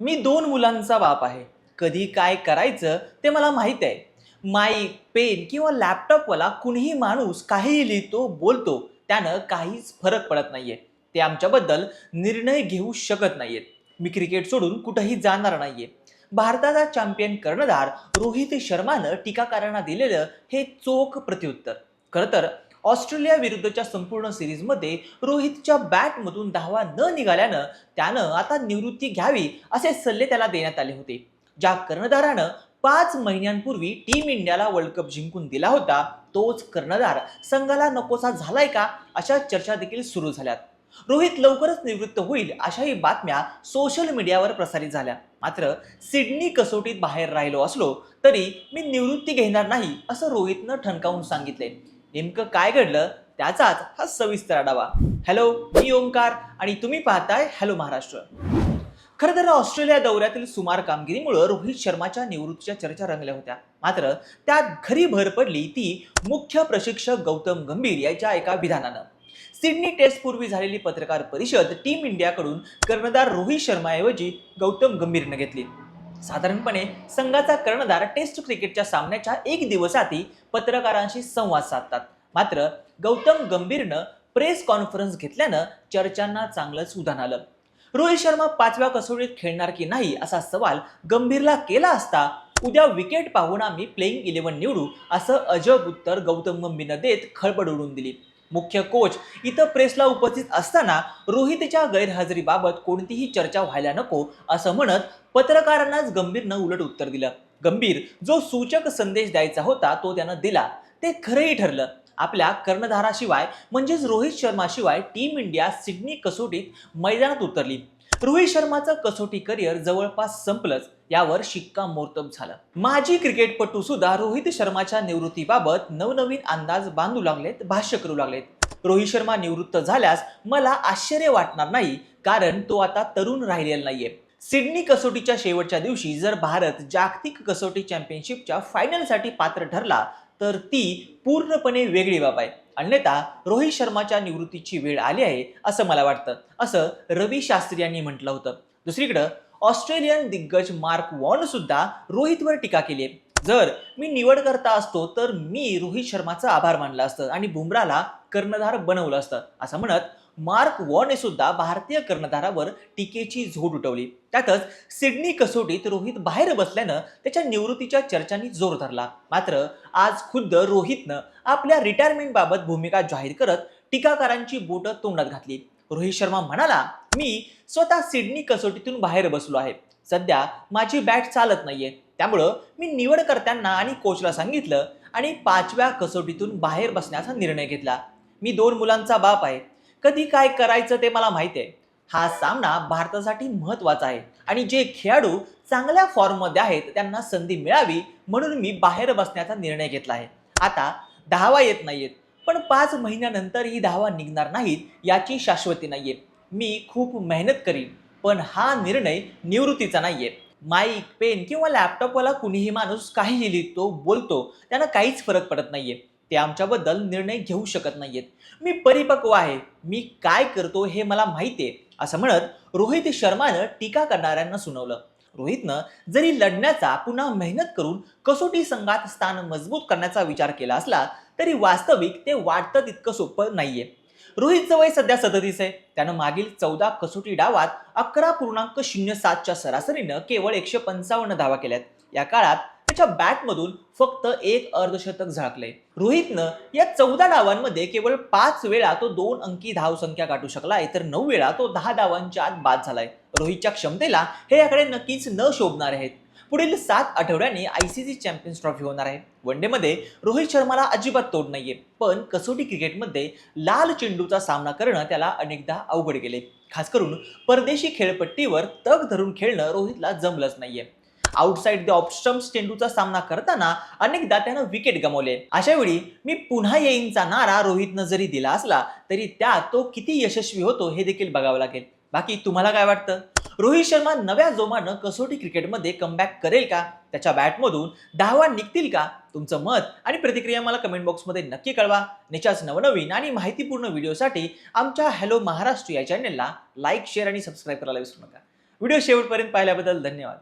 मी दोन मुलांचा बाप आहे. कधी काय करायचं ते मला माहीत आहे. माईक पेन किंवा लॅपटॉपवाला कुणीही माणूस काहीही लिहितो बोलतो त्यानं काहीच फरक पडत नाहीये. ते आमच्याबद्दल निर्णय घेऊ शकत नाहीयेत. मी क्रिकेट सोडून कुठंही जाणार नाहीये. भारताचा चॅम्पियन कर्णधार रोहित शर्मानं टीकाकारांना दिलेलं हे चोख प्रत्युत्तर. खरं तर ऑस्ट्रेलिया विरुद्धच्या संपूर्ण सिरीजमध्ये रोहितच्या बॅटमधून धावा न निघाल्यानं त्यानं आता निवृत्ती घ्यावी असे सल्ले त्याला देण्यात आले होते. ज्या कर्णधारानं पाच महिन्यांपूर्वी टीम इंडियाला वर्ल्ड कप जिंकून दिला होता तोच कर्णधार संघाला नकोसा झालाय का अशा चर्चा देखील सुरू झाल्यात. रोहित लवकरच निवृत्त होईल अशाही बातम्या सोशल मीडियावर प्रसारित झाल्या. मात्र सिडनी कसोटीत बाहेर राहिलो असलो तरी मी निवृत्ती घेणार नाही असं रोहितनं ठणकावून सांगितले नेमकं काय घडलं त्याचाच हा सविस्तर आढावा. हॅलो मी ओंकार आणि तुम्ही पाहताय हॅलो महाराष्ट्र. खरं तर ऑस्ट्रेलिया दौऱ्यातील सुमार कामगिरीमुळे रोहित शर्माच्या निवृत्तीच्या चर्चा रंगल्या होत्या. मात्र त्यात घरी भर पडली ती मुख्य प्रशिक्षक गौतम गंभीर याच्या एका विधानानं. सिडनी टेस्ट पूर्वी झालेली पत्रकार परिषद टीम इंडियाकडून कर्णधार रोहित शर्माऐवजी गौतम गंभीरनं घेतली. साधारणपणे संघाचा कर्णधार टेस्ट क्रिकेटच्या सामन्याच्या एक दिवस आधी पत्रकारांशी संवाद साधतात. मात्र गौतम गंभीरनं प्रेस कॉन्फरन्स घेतल्यानं चर्चांना चांगलंच उधाण आलं. रोहित शर्मा पाचव्या कसोटीत खेळणार की नाही असा सवाल गंभीरला केला असता उद्या विकेट पाहून आम्ही प्लेईंग इलेव्हन निवडू असं अजब उत्तर गौतम गंभीरनं देत खळबळ उडून दिली. मुख्य कोच. इथं प्रेसला उपस्थित असताना रोहितच्या गैरहजेरीबाबत कोणतीही चर्चा व्हायला नको असं म्हणत पत्रकारांनाच गंभीरनं उलट उत्तर दिलं. गंभीर जो सूचक संदेश द्यायचा होता तो त्यानं दिला. ते खरंही ठरलं. आपल्या कर्णधाराशिवाय म्हणजेच रोहित शर्माशिवाय टीम इंडिया सिडनी कसोटीत मैदानात उतरली. रोहित शर्माचं कसोटी करिअर जवळपास संपलंच. यावर शिक्कामोर्तब झालं. माजी क्रिकेटपटू सुद्धा रोहित शर्माच्या निवृत्तीबाबत नवनवीन अंदाज बांधू लागलेत भाष्य करू लागलेत. रोहित शर्मा निवृत्त झाल्यास मला आश्चर्य वाटणार नाही कारण तो आता तरुण राहिलेला नाहीये. सिडनी कसोटीच्या शेवटच्या दिवशी जर भारत जागतिक कसोटी चॅम्पियनशिपच्या फायनलसाठी पात्र ठरला तर ती पूर्णपणे वेगळी बाब आहे. अन्यथा रोहित शर्माच्या निवृत्तीची वेळ आली आहे असं मला वाटतं. असं रवी शास्त्री यांनी म्हटलं होतं. दुसरीकडं ऑस्ट्रेलियन दिग्गज मार्क वॉर्न सुद्धा रोहितवर टीका केली आहे. जर मी निवड करता असतो तर मी रोहित शर्माचा आभार मानला असतं आणि बुमराला कर्णधार बनवलं असतं. असं म्हणत मार्क वॉने सुद्धा भारतीय कर्णधारावर टीकेची झोड उठवली. त्यातच सिडनी कसोटीत रोहित बाहेर बसल्यानं त्याच्या निवृत्तीच्या चर्चांनी जोर धरला. मात्र आज खुद्द रोहितनं आपल्या रिटायरमेंटबाबत भूमिका जाहीर करत टीकाकारांची बोटं तोंडात घातली. रोहित शर्मा म्हणाला मी स्वतः सिडनी कसोटीतून बाहेर बसलो आहे. सध्या माझी बॅट चालत नाहीये. त्यामुळं मी निवडकर्त्यांना आणि कोचला सांगितलं आणि पाचव्या कसोटीतून बाहेर बसण्याचा निर्णय घेतला. मी दोन मुलांचा बाप आहे. कधी काय करायचं ते मला माहिती आहे. हा सामना भारतासाठी महत्त्वाचा आहे. आणि जे खेळाडू चांगल्या फॉर्ममध्ये आहेत त्यांना संधी मिळावी म्हणून मी बाहेर बसण्याचा निर्णय घेतला आहे. आता धावा येत नाहीयेत. पण पाच महिन्यानंतर ही धावा निघणार नाहीत याची शाश्वती नाहीये. मी खूप मेहनत करीन पण हा निर्णय निवृत्तीचा नाही आहे माईक पेन किंवा लॅपटॉपवाला कुणीही माणूस काहीही लिहितो बोलतो त्यांना काहीच फरक पडत नाही आहे ते आमच्याबद्दल निर्णय घेऊ शकत नाहीयेत. मी परिपक्व आहे. मी काय करतो हे मला माहिती आहे असं म्हणत रोहित शर्मानं टीका करणाऱ्यांना सुनावलं. रोहितनं जरी लढण्याचा पुन्हा मेहनत करून कसोटी संघात स्थान मजबूत करण्याचा विचार केला असला तरी वास्तविक ते वाटतं तितकं सोपं नाहीये. रोहितचं वय सध्या सदतीस आहे. त्यानं मागील चौदा कसोटी डावात अकरा पूर्णांक शून्य सातच्या सरासरीनं केवळ एकशे पंचावन्न धावा केल्यात. या काळात त्याच्या बॅटमधून फक्त एक अर्धशतक झाकले रोहितनं या चौदा डावांमध्ये केवळ पाच वेळा तो दोन अंकी धावसंख्या गाठू शकलाय तर नऊ वेळा तो दहा डावांच्या आत बाद झालाय. रोहितच्या क्षमतेला हे याकडे नक्कीच न शोभणार आहेत. पुढील सात आठवड्यांनी I C C champions trophy होणार आहे. वनडेमध्ये रोहित शर्माला अजिबात तोड नाहीये. पण कसोटी क्रिकेटमध्ये लाल चेंडूचा सामना करणं त्याला अनेकदा अवघड गेले. खास करून परदेशी खेळपट्टीवर तग धरून खेळणं रोहितला जमलंच नाहीये. आउटसाइड द ऑप्स्टम्स चेंडूचा सामना करताना अनेकदा त्यानं विकेट गमावले. अशा वेळी मी पुन्हा येईनचा नारा रोहितनं जरी दिला असला तरी त्यात तो किती यशस्वी होतो हे देखील बघावं लागेल. बाकी तुम्हाला काय वाटतं? रोहित शर्मा नव्या जोमानं कसोटी क्रिकेटमध्ये कमबॅक करेल का? त्याच्या बॅटमधून धावा निघतील का? तुमचं मत आणि प्रतिक्रिया मला कमेंट बॉक्समध्ये नक्की कळवा. निच्याच नवनवीन आणि माहितीपूर्ण व्हिडिओसाठी आमच्या हॅलो महाराष्ट्र या चॅनलला लाईक शेअर आणि सबस्क्राईब करायला विसरू नका. व्हिडिओ शेवटपर्यंत पाहिल्याबद्दल धन्यवाद.